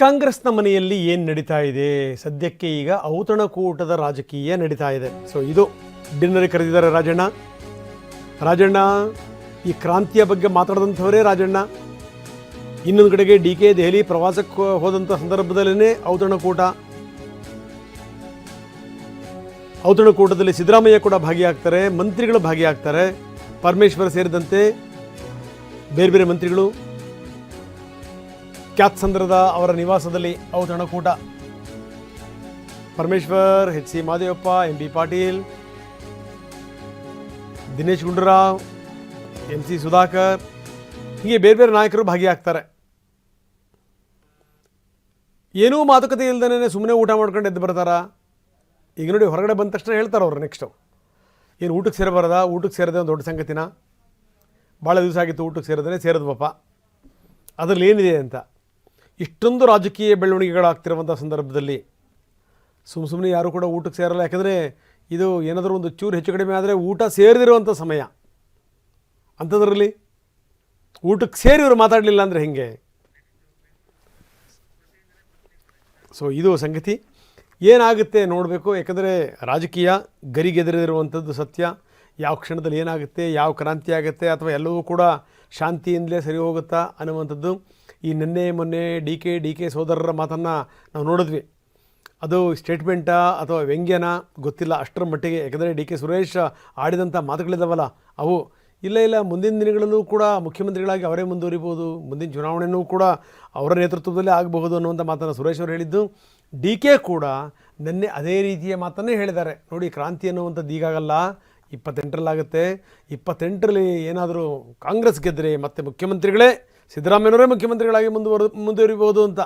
ಕಾಂಗ್ರೆಸ್ನ ಮನೆಯಲ್ಲಿ ಏನು ನಡೀತಾ ಇದೆ? ಸದ್ಯಕ್ಕೆ ಈಗ ಔತಣಕೂಟದ ರಾಜಕೀಯ ನಡೀತಾ ಇದೆ. ಸೊ ಇದು ಡಿನ್ನರ್ ಕರೆದಿದ್ದಾರೆ ರಾಜಣ್ಣ. ರಾಜಣ್ಣ, ಈ ಕ್ರಾಂತಿಯ ಬಗ್ಗೆ ಮಾತಾಡಿದಂಥವರೇ ರಾಜಣ್ಣ. ಇನ್ನೊಂದು ಕಡೆಗೆ ಡಿ ಕೆ ದೆಹಲಿ ಪ್ರವಾಸಕ್ಕೆ ಹೋದಂಥ ಸಂದರ್ಭದಲ್ಲೇ ಔತಣಕೂಟ. ಔತಣಕೂಟದಲ್ಲಿ ಸಿದ್ದರಾಮಯ್ಯ ಕೂಡ ಭಾಗಿಯಾಗ್ತಾರೆ, ಮಂತ್ರಿಗಳು ಭಾಗಿಯಾಗ್ತಾರೆ. ಪರಮೇಶ್ವರ್ ಸೇರಿದಂತೆ ಬೇರೆ ಬೇರೆ ಮಂತ್ರಿಗಳು. ಕ್ಯಾತ್ಸಂದ್ರದ ಅವರ ನಿವಾಸದಲ್ಲಿ ಔತಣಕೂಟ. Parameshwar, H C Mahadevappa, M B Patil, Dinesh Gundurao, M C Sudhakar, ಹೀಗೆ ಬೇರೆ ಬೇರೆ ನಾಯಕರು ಭಾಗಿಯಾಗ್ತಾರೆ. ಏನೂ ಮಾತುಕತೆ ಇಲ್ದೇ ಸುಮ್ಮನೆ ಊಟ ಮಾಡ್ಕೊಂಡು ಎದ್ದು ಬರ್ತಾರ? ಈಗ ನೋಡಿ ಹೊರಗಡೆ ಬಂದ ತಕ್ಷಣ ಹೇಳ್ತಾರೆ ಅವ್ರು ನೆಕ್ಸ್ಟು ಏನು ಊಟಕ್ಕೆ ಸೇರಬಾರದ? ಊಟಕ್ಕೆ ಸೇರದೆ ಒಂದು ದೊಡ್ಡ ಸಂಗತಿನ? ಭಾಳ ದಿವಸ ಆಗಿತ್ತು ಊಟಕ್ಕೆ ಸೇರಿದ್ರೆ ಪಾಪ ಅದರಲ್ಲಿ ಏನಿದೆ ಅಂತ? ಇಷ್ಟೊಂದು ರಾಜಕೀಯ ಬೆಳವಣಿಗೆಗಳಾಗ್ತಿರುವಂಥ ಸಂದರ್ಭದಲ್ಲಿ ಸುಮ್ಮ ಸುಮ್ಮನೆ ಯಾರೂ ಕೂಡ ಊಟಕ್ಕೆ ಸೇರಲ್ಲ. ಯಾಕಂದರೆ ಇದು ಏನಾದರೂ ಒಂದು ಚೂರು ಹೆಚ್ಚು ಕಡಿಮೆ ಆದರೆ ಊಟ ಸೇರಿದಿರುವಂಥ ಸಮಯ. ಅಂಥದ್ರಲ್ಲಿ ಊಟಕ್ಕೆ ಸೇರಿ ಇವರು ಮಾತಾಡಲಿಲ್ಲ ಅಂದರೆ ಹೇಗೆ? ಸೊ ಇದು ಸಂಗತಿ. ಏನಾಗುತ್ತೆ ನೋಡಬೇಕು. ಯಾಕಂದರೆ ರಾಜಕೀಯ ಗರಿಗೆದರಿರುವಂಥದ್ದು ಸತ್ಯ. ಯಾವ ಕ್ಷಣದಲ್ಲಿ ಏನಾಗುತ್ತೆ, ಯಾವ ಕ್ರಾಂತಿ ಆಗುತ್ತೆ ಅಥವಾ ಎಲ್ಲವೂ ಕೂಡ ಶಾಂತಿಯಿಂದಲೇ ಸರಿ ಹೋಗುತ್ತಾ ಅನ್ನುವಂಥದ್ದು. ಈ ನಿನ್ನೆ, ಮೊನ್ನೆ, ಡಿ ಕೆ ಡಿ ಕೆ ಸೋದರರ ಮಾತನ್ನು ನಾವು ನೋಡಿದ್ವಿ. ಅದು ಸ್ಟೇಟ್ಮೆಂಟಾ ಅಥವಾ ವ್ಯಂಗ್ಯನ? ಗೊತ್ತಿಲ್ಲ. ಅಷ್ಟರ ಮಟ್ಟಿಗೆ. ಯಾಕಂದರೆ ಡಿ ಕೆ ಸುರೇಶ್ ಆಡಿದಂಥ ಮಾತುಗಳಿದ್ದಾವಲ್ಲ ಅವು. ಇಲ್ಲ ಇಲ್ಲ, ಮುಂದಿನ ದಿನಗಳಲ್ಲೂ ಕೂಡ ಮುಖ್ಯಮಂತ್ರಿಗಳಾಗಿ ಅವರೇ ಮುಂದುವರಿಬೋದು ಮುಂದಿನ ಚುನಾವಣೆಯೂ ಕೂಡ ಅವರ ನೇತೃತ್ವದಲ್ಲೇ ಆಗಬಹುದು ಅನ್ನುವಂಥ ಮಾತನ್ನು ಸುರೇಶ್ ಅವರು ಹೇಳಿದ್ದು. ಡಿ ಕೆ ಕೂಡ ನಿನ್ನೆ ಅದೇ ರೀತಿಯ ಮಾತನ್ನೇ ಹೇಳಿದ್ದಾರೆ. ನೋಡಿ, ಕ್ರಾಂತಿ ಅನ್ನುವಂಥದ್ದು ಈಗಾಗಲ್ಲ. ಇಪ್ಪತ್ತೆಂಟರಲ್ಲಾಗುತ್ತೆ. ಇಪ್ಪತ್ತೆಂಟರಲ್ಲಿ ಏನಾದರೂ ಕಾಂಗ್ರೆಸ್ ಗೆದ್ದರೆ ಮತ್ತೆ ಮುಖ್ಯಮಂತ್ರಿಗಳೇ ಸಿದ್ದರಾಮಯ್ಯನವರೇ ಮುಖ್ಯಮಂತ್ರಿಗಳಾಗಿ ಮುಂದುವರ ಮುಂದುವರಿಬೋದು ಅಂತ.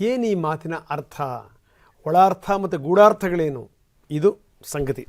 ಏನು ಈ ಮಾತಿನ ಅರ್ಥ? ಒಳಾರ್ಥ ಮತ್ತು ಗೂಢಾರ್ಥಗಳೇನು? ಇದು ಸಂಗತಿ.